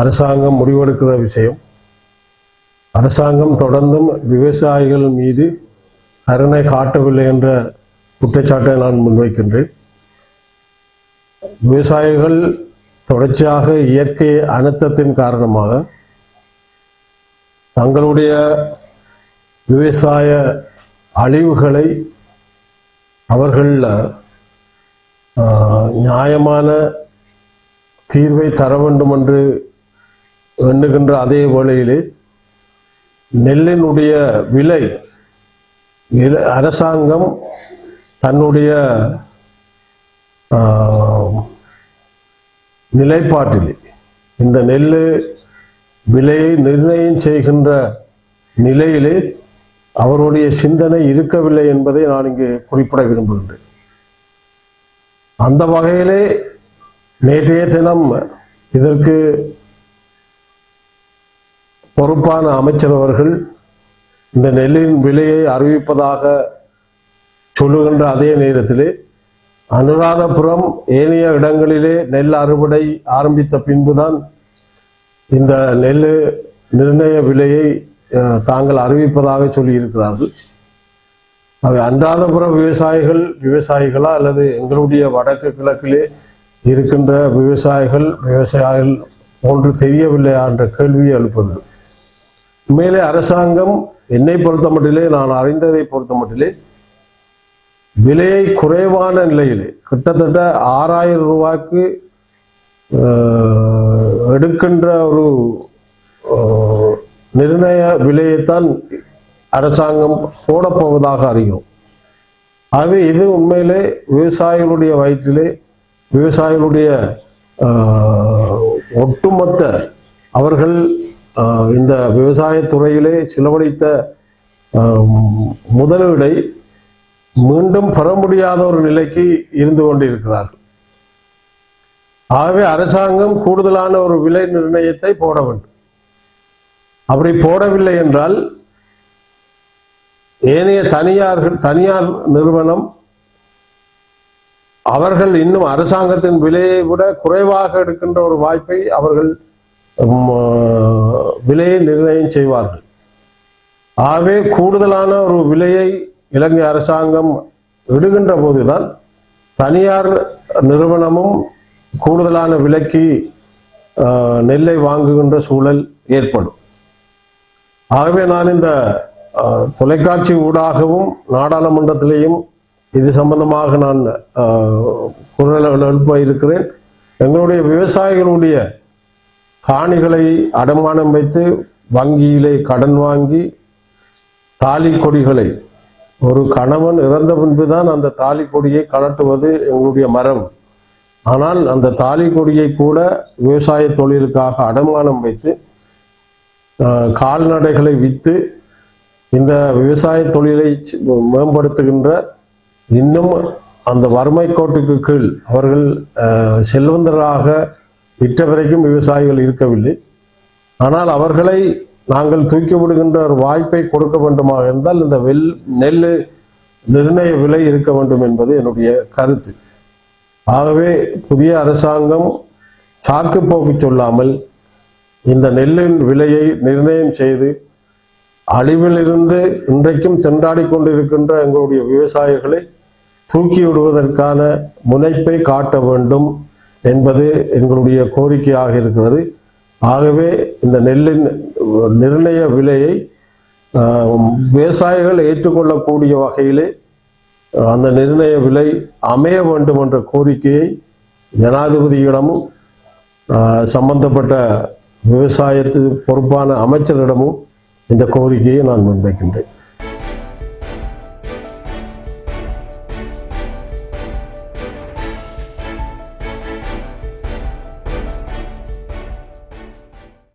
அரசாங்கம் முடிவெடுக்கிற விஷயம். அரசாங்கம் தொடர்ந்தும் விவசாயிகள் மீது கருணை காட்டவில்லை என்ற குற்றச்சாட்டை நான் முன்வைக்கின்றேன். விவசாயிகள் தொடர்ச்சியாக இயற்கை அனர்த்தத்தின் காரணமாக தங்களுடைய விவசாய அழிவுகளை அவர்கள் நியாயமான தீர்வை தர வேண்டும் என்று எண்ணுகின்ற அதே வேளையிலே நெல்லினுடைய விலை விலை- அரசாங்கம் தன்னுடைய ஆஹ், இந்த நெல் விலையை நிர்ணயம் செய்கின்ற நிலையிலே அவருடைய சிந்தனை இருக்கவில்லை என்பதை நான் இங்கு குறிப்பிட விரும்புகின்றேன். அந்த வகையிலே நேற்றைய தினம் இதற்கு பொறுப்பான அமைச்சர் அவர்கள் இந்த நெல்லின் விலையை அறிவிப்பதாக சொல்லுகின்ற அதே நேரத்திலே அனுராதபுரம் ஏனைய இடங்களிலே நெல் அறுவடை ஆரம்பித்த பின்புதான் இந்த நெல் நிர்ணய விலையை தாங்கள் அறிவிப்பதாக சொல்லியிருக்கிறார்கள். அது அன்றாதபுர விவசாயிகள் விவசாயிகளா அல்லது எங்களுடைய வடக்கு கிழக்கிலே இருக்கின்ற விவசாயிகள் விவசாயிகள் ஒன்று தெரியவில்லையா என்ற கேள்வியை எழுப்புகிறது. உண்மையிலே அரசாங்கம் என்னை பொறுத்த மட்டிலே நான் அறிந்ததை பொறுத்த மட்டிலே விலையை குறைவான நிலையிலே கிட்டத்தட்ட ஆறாயிரம் ரூபாய்க்கு எடுக்கின்ற ஒரு நிர்ணய விலையைத்தான் அரசாங்கம் போடப்போவதாக அறிகிறோம். ஆகவே இது உண்மையிலே விவசாயிகளுடைய வயிற்றிலே விவசாயிகளுடைய ஒட்டுமொத்த அவர்கள் இந்த விவசாயத்துறையிலே செலவழித்த ஆஹ், முதலீடை மீண்டும் பெற முடியாத ஒரு நிலைக்கு இருந்து கொண்டிருக்கிறார்கள் ஆகவே அரசாங்கம் கூடுதலான ஒரு விலை நிர்ணயத்தை போட வேண்டும். அப்படி போடவில்லை என்றால் ஏனைய தனியார்கள் தனியார் நிறுவனம் அவர்கள் இன்னும் அரசாங்கத்தின் விலையை விட குறைவாக எடுக்கின்ற ஒரு வாய்ப்பை அவர்கள் விலையை நிர்ணயம் செய்வார்கள். ஆகவே கூடுதலான ஒரு விலையை இலங்கை அரசாங்கம் இடுகின்ற போதுதான் தனியார் நிறுவனமும் கூடுதலான விலைக்கு நெல்லை வாங்குகின்ற சூழல் ஏற்படும். ஆகவே நான் இந்த தொலைக்காட்சி ஊடாகவும் நாடாளுமன்றத்திலேயும் இது சம்பந்தமாக நான் குரல் எழுப்ப இருக்கிறேன். எங்களுடைய விவசாயிகளுடைய காணிகளை அடமானம் வைத்து வங்கியிலே கடன் வாங்கி தாலி கொடிகளை ஒரு கணவன் இறந்த பின்புதான் அந்த தாலி கொடியை கலட்டுவது எங்களுடைய மரபு ஆனால் அந்த தாலி கொடியை கூட விவசாய தொழிலுக்காக அடமானம் வைத்து கால்நடைகளை விற்று இந்த விவசாய தொழிலை மேம்படுத்துகின்ற இன்னும் அந்த வறுமை கோட்டுக்கு கீழ் அவர்கள் செல்வந்தராக விற்ற வரைக்கும் விவசாயிகள் இருக்கவில்லை. ஆனால் அவர்களை நாங்கள் தூக்கி விடுகின்ற ஒரு வாய்ப்பை கொடுக்க வேண்டுமாக இருந்தால் இந்த வெல் நெல் நிர்ணய விலை இருக்க வேண்டும் என்பது என்னுடைய கருத்து. ஆகவே புதிய அரசாங்கம் சாக்கு போக்கு சொல்லாமல் இந்த நெல்லின் விலையை நிர்ணயம் செய்து அழிவிலிருந்து இன்றைக்கும் சென்றாடி கொண்டிருக்கின்ற எங்களுடைய விவசாயிகளை தூக்கி விடுவதற்கான முனைப்பை காட்ட வேண்டும். என்பது எங்களுடைய கோரிக்கையாக இருக்கிறது. ஆகவே இந்த நெல்லின் நிர்ணய விலையை விவசாயிகள் ஏற்றுக்கொள்ளக்கூடிய வகையிலே அந்த நிர்ணய விலை அமைய வேண்டும் என்ற கோரிக்கையை ஜனாதிபதியிடமும் சம்பந்தப்பட்ட விவசாயத்து பொறுப்பான அமைச்சரிடமும் இந்த கோரிக்கையை நான் முன்வைக்கின்றேன்.